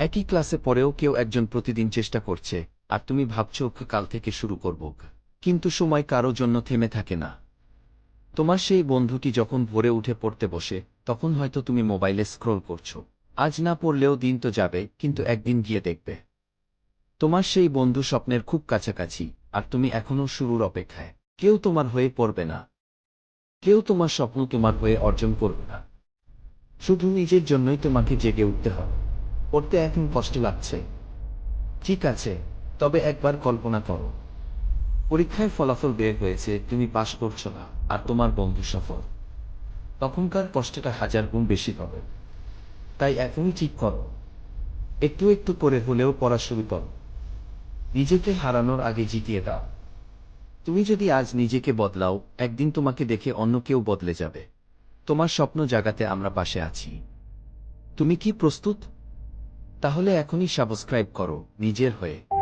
একই ক্লাসে পড়েও কেউ একজন প্রতিদিন চেষ্টা করছে, আর তুমি ভাবছ কাল থেকে শুরু করব কিন্তু সময় কারও জন্য থেমে থাকে না। তোমার সেই বন্ধুটি যখন ভোরে উঠে পড়তে বসে, তখন হয়তো তুমি মোবাইলে স্ক্রোল করছ। আজ না পড়লেও দিন তো যাবে, কিন্তু একদিন গিয়ে দেখবে। তোমার সেই বন্ধু স্বপ্নের খুব কাছাকাছি, আর তুমি এখনও শুরুর অপেক্ষায়। কেউ তোমার হয়ে পড়বে না। কেউ তোমার স্বপ্ন তোমার হয়ে অর্জন করবে না। শুধু নিজের জন্যই তোমাকে জেগে উঠতে হবে। পড়তে এখন কষ্ট লাগছে। ঠিক আছে, তবে একবার কল্পনা করো। পরীক্ষায় ফলাফল বের হয়েছে, তুমি পাশ করছ না, আর তোমার বন্ধু সফল। তখনকার কষ্টটা হাজার গুণ বেশি হবে। তাই এখনই ঠিক করো। একটু একটু করে হলেও পড়া শুরু করো। নিজেকে হারানোর আগে জিতিয়ে দাও। তুমি যদি আজ নিজেকে বদলাও, একদিন তোমাকে দেখে অন্য কেউ বদলে যাবে। তোমার স্বপ্ন জাগাতে আমরা পাশে আছি। তুমি কি প্রস্তুত? তাহলে এখনই সাবস্ক্রাইব করো নিজের হয়ে।